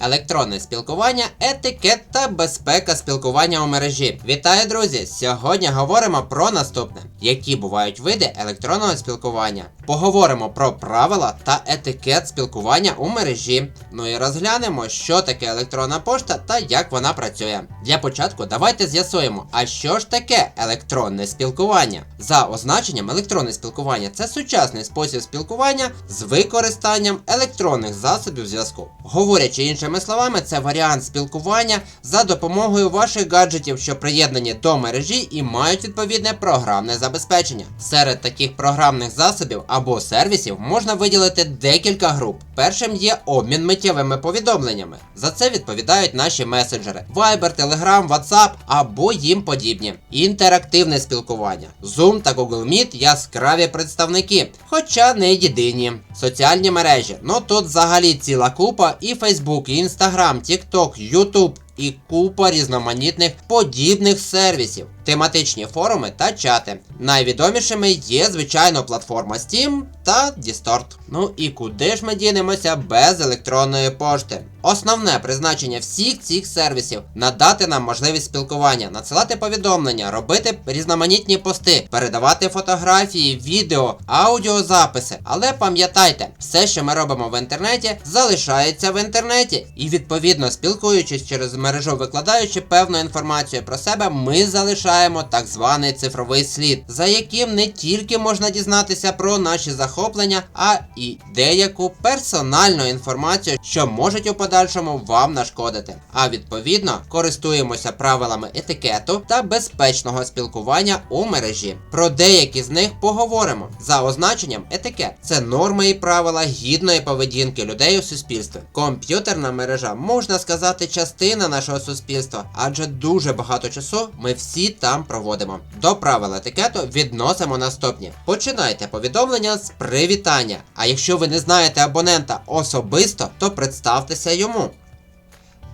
електронне спілкування, етикет та безпека спілкування у мережі. Вітаю, друзі! Сьогодні говоримо про наступне: які бувають види електронного спілкування. Поговоримо про правила та етикет спілкування у мережі. Ну і розглянемо, що таке електронна пошта та як вона працює. Для початку давайте з'ясуємо, а що ж таке електронне спілкування. За означенням, електронне спілкування це сучасний спосіб спілкування з використанням електронних засобів зв'язку. Говорячи іншими словами, це варіант спілкування за допомогою ваших гаджетів, що приєднані до мережі і мають відповідне програмне забезпечення. Серед таких програмних засобів або сервісів можна виділити декілька груп. Першим є обмін миттєвими повідомленнями. За це відповідають наші месенджери Viber, Telegram, WhatsApp або їм подібні. Інтерактивне спілкування. Zoom та Google Meet яскраві представники, хоча не єдині. Соціальні мережі. Ну тут взагалі ціла купа і Facebook, і Instagram, TikTok, YouTube і купа різноманітних подібних сервісів, тематичні форуми та чати. Найвідомішими є, звичайно, платформа Steam та Distort. Ну і куди ж ми дінемося без електронної пошти? Основне призначення всіх цих сервісів надати нам можливість спілкування, надсилати повідомлення, робити різноманітні пости, передавати фотографії, відео, аудіозаписи. Але пам'ятайте, все, що ми робимо в інтернеті, залишається в інтернеті. І відповідно спілкуючись через мережу, викладаючи певну інформацію про себе, ми залишаємо так званий цифровий слід, за яким не тільки можна дізнатися про наші захоплення, а і деяку персональну інформацію, що можуть у подальшому вам нашкодити. А відповідно користуємося правилами етикету та безпечного спілкування у мережі. Про деякі з них поговоримо. За означенням етикет це норми і правила гідної поведінки людей у суспільстві. Комп'ютерна мережа, можна сказати, частина нашого суспільства, адже дуже багато часу ми всі там проводимо. До правил етикету відносимо наступні. Починайте повідомлення з привітання. А якщо ви не знаєте абонента особисто, то представтеся йому.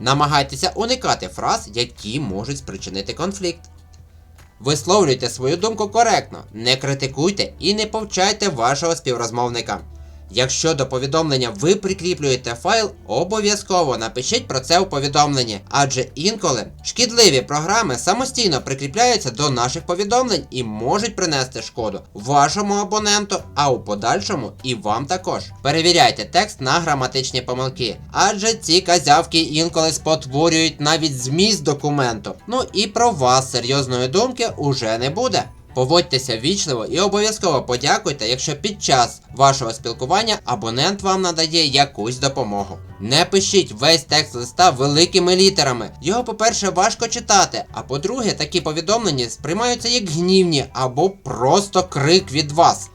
Намагайтеся уникати фраз, які можуть спричинити конфлікт. Висловлюйте свою думку коректно, не критикуйте і не повчайте вашого співрозмовника. Якщо до повідомлення ви прикріплюєте файл, обов'язково напишіть про це у повідомленні, адже інколи шкідливі програми самостійно прикріпляються до наших повідомлень і можуть принести шкоду вашому абоненту, а у подальшому і вам також. Перевіряйте текст на граматичні помилки, адже ці казявки інколи спотворюють навіть зміст документу. Ну і про вас серйозної думки уже не буде. Поводьтеся вічливо і обов'язково подякуйте, якщо під час вашого спілкування абонент вам надає якусь допомогу. Не пишіть весь текст листа великими літерами. Його, по-перше, важко читати, а по-друге, такі повідомлення сприймаються як гнівні або просто крик від вас.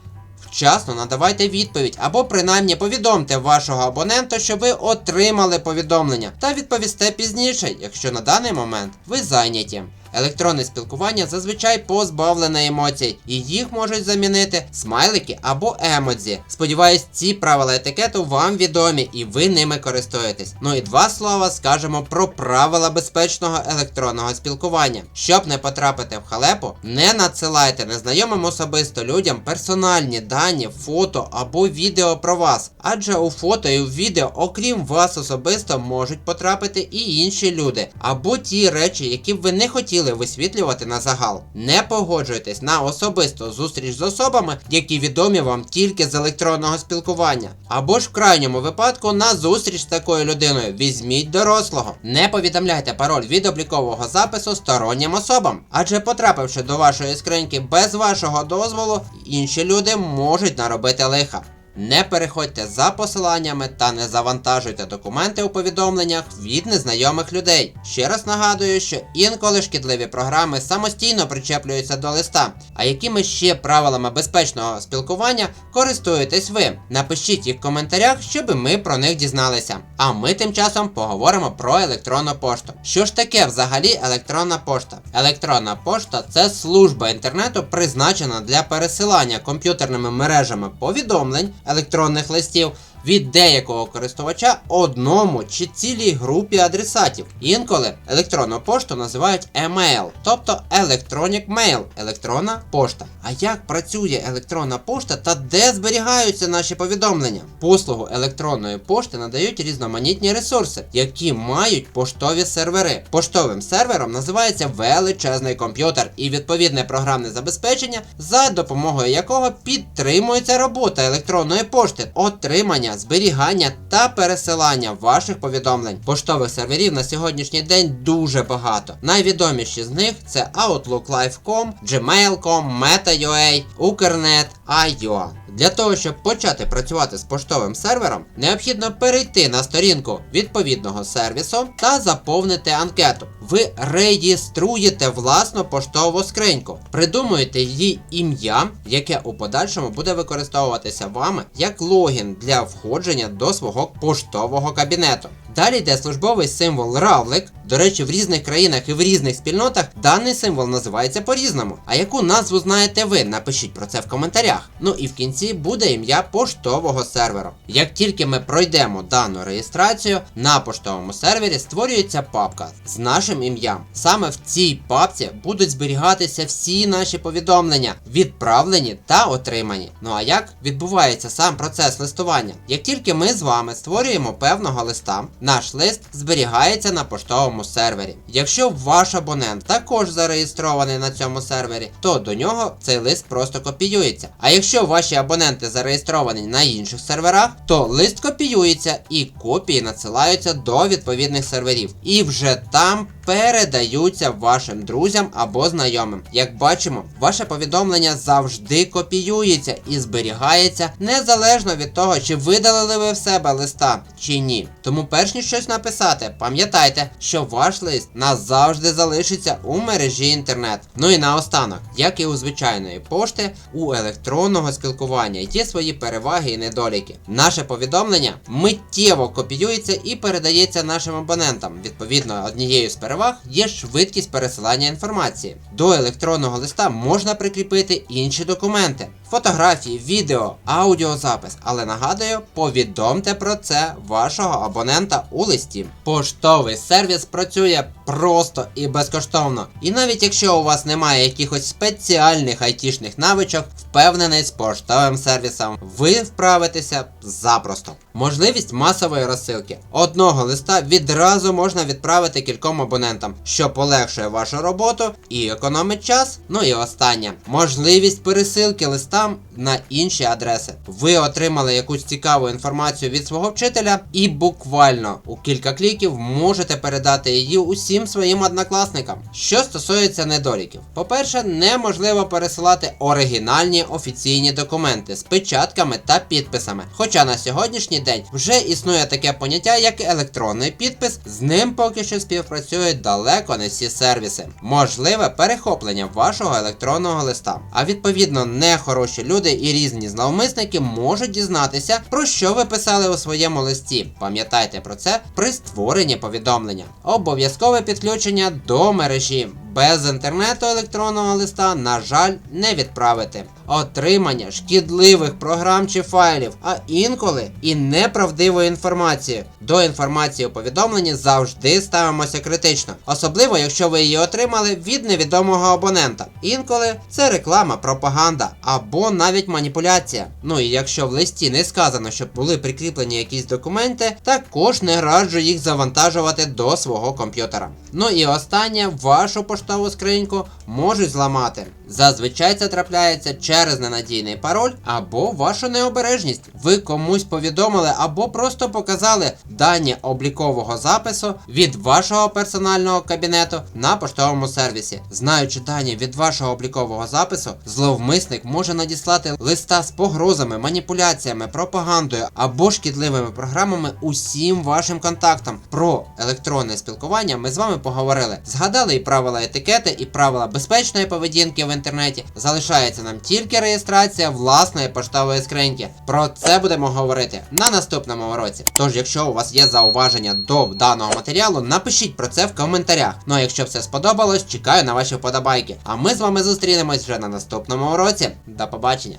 Вчасно надавайте відповідь або принаймні повідомте вашого абонента, що ви отримали повідомлення, та відповісте пізніше, якщо на даний момент ви зайняті. Електронне спілкування зазвичай позбавлене емоцій, і їх можуть замінити смайлики або емодзі. Сподіваюсь, ці правила етикету вам відомі і ви ними користуєтесь. Ну і два слова скажемо про правила безпечного електронного спілкування. Щоб не потрапити в халепу, не надсилайте незнайомим особисто людям персональні дані, фото або відео про вас. Адже у фото і в відео, окрім вас особисто, можуть потрапити і інші люди, або ті речі, які б ви не хотіли висвітлювати на загал. Не погоджуйтесь на особисту зустріч з особами, які відомі вам тільки з електронного спілкування. Або ж в крайньому випадку на зустріч з такою людиною візьміть дорослого. Не повідомляйте пароль від облікового запису стороннім особам, адже потрапивши до вашої скриньки без вашого дозволу, інші люди можуть наробити лиха. Не переходьте за посиланнями та не завантажуйте документи у повідомленнях від незнайомих людей. Ще раз нагадую, що інколи шкідливі програми самостійно причеплюються до листа. А якими ще правилами безпечного спілкування користуєтесь ви? Напишіть їх в коментарях, щоб ми про них дізналися. А ми тим часом поговоримо про електронну пошту. Що ж таке взагалі електронна пошта? Електронна пошта це служба інтернету, призначена для пересилання комп'ютерними мережами повідомлень електронних листів від деякого користувача одному чи цілій групі адресатів. Інколи електронну пошту називають email, тобто electronic mail, електронна пошта. А як працює електронна пошта та де зберігаються наші повідомлення? Послугу електронної пошти надають різноманітні ресурси, які мають поштові сервери. Поштовим сервером називається величезний комп'ютер і відповідне програмне забезпечення, за допомогою якого підтримується робота електронної пошти, отримання, зберігання та пересилання ваших повідомлень. Поштових серверів на сьогоднішній день дуже багато. Найвідоміші з них це Outlook Live.com, Gmail.com, Meta.ua, Ukernet, IO. Для того, щоб почати працювати з поштовим сервером, необхідно перейти на сторінку відповідного сервісу та заповнити анкету. Ви реєструєте власну поштову скриньку, придумуєте її ім'я, яке у подальшому буде використовуватися вами як логін для входження до свого поштового кабінету. Далі йде службовий символ равлик. До речі, в різних країнах і в різних спільнотах даний символ називається по-різному. А яку назву знаєте ви? Напишіть про це в коментарях. Ну і в кінці буде ім'я поштового серверу. Як тільки ми пройдемо дану реєстрацію, на поштовому сервері створюється папка з нашим ім'ям. Саме в цій папці будуть зберігатися всі наші повідомлення, відправлені та отримані. Ну а як відбувається сам процес листування? Як тільки ми з вами створюємо певного листа, наш лист зберігається на поштовому сервері. Якщо ваш абонент також зареєстрований на цьому сервері, то до нього цей лист просто копіюється. А якщо ваші абоненти зареєстровані на інших серверах, то лист копіюється і копії надсилаються до відповідних серверів. І вже там передаються вашим друзям або знайомим. Як бачимо, ваше повідомлення завжди копіюється і зберігається незалежно від того, чи видалили ви в себе листа чи ні. Тому, перш ніж щось написати, пам'ятайте, що ваш лист назавжди залишиться у мережі інтернет. Ну і наостанок, як і у звичайної пошти, у електронного спілкування є свої переваги і недоліки. Наше повідомлення миттєво копіюється і передається нашим абонентам. Відповідно, однією з переваг є швидкість пересилання інформації. До електронного листа можна прикріпити інші документи. Фотографії, відео, аудіозапис, але нагадую, повідомте про це вашого абонента у листі. Поштовий сервіс працює просто і безкоштовно. І навіть якщо у вас немає якихось спеціальних айтішних навичок, впевнений з поштовим сервісом, ви вправитеся запросто. Можливість масової розсилки. Одного листа відразу можна відправити кільком абонентам, що полегшує вашу роботу і економить час. Ну і останнє можливість пересилки Adam на інші адреси. Ви отримали якусь цікаву інформацію від свого вчителя і буквально у кілька кліків можете передати її усім своїм однокласникам. Що стосується недоліків, по-перше, неможливо пересилати оригінальні офіційні документи з печатками та підписами. Хоча на сьогоднішній день вже існує таке поняття, як електронний підпис, з ним поки що співпрацюють далеко не всі сервіси. Можливе перехоплення вашого електронного листа. А відповідно, нехороші люди і різні зловмисники можуть дізнатися, про що ви писали у своєму листі. Пам'ятайте про це при створенні повідомлення. Обов'язкове підключення до мережі. Без інтернету електронного листа, на жаль, не відправити. Отримання шкідливих програм чи файлів, а інколи і неправдивої інформації. До інформації у повідомленні завжди ставимося критично, особливо якщо ви її отримали від невідомого абонента. Інколи це реклама, пропаганда або навіть маніпуляція. Ну і якщо в листі не сказано, щоб були прикріплені якісь документи, також не раджу їх завантажувати до свого комп'ютера. Ну і останнє, вашу поштову скриньку можуть зламати. Зазвичай це трапляється через ненадійний пароль або вашу необережність. Ви комусь повідомили або просто показали дані облікового запису від вашого персонального кабінету на поштовому сервісі. Знаючи дані від вашого облікового запису, зловмисник може надіслати листа з погрозами, маніпуляціями, пропагандою або шкідливими програмами усім вашим контактам. Про електронне спілкування ми з вами поговорили. Згадали і правила етикети, і правила безпечної поведінки в інтернеті. Залишається нам тільки реєстрація власної поштової скриньки. Про це будемо говорити на наступному уроці. Тож, якщо у вас є зауваження до даного матеріалу, напишіть про це в коментарях. Ну а якщо все сподобалось, чекаю на ваші вподобайки. А ми з вами зустрінемось вже на наступному уроці. До побачення!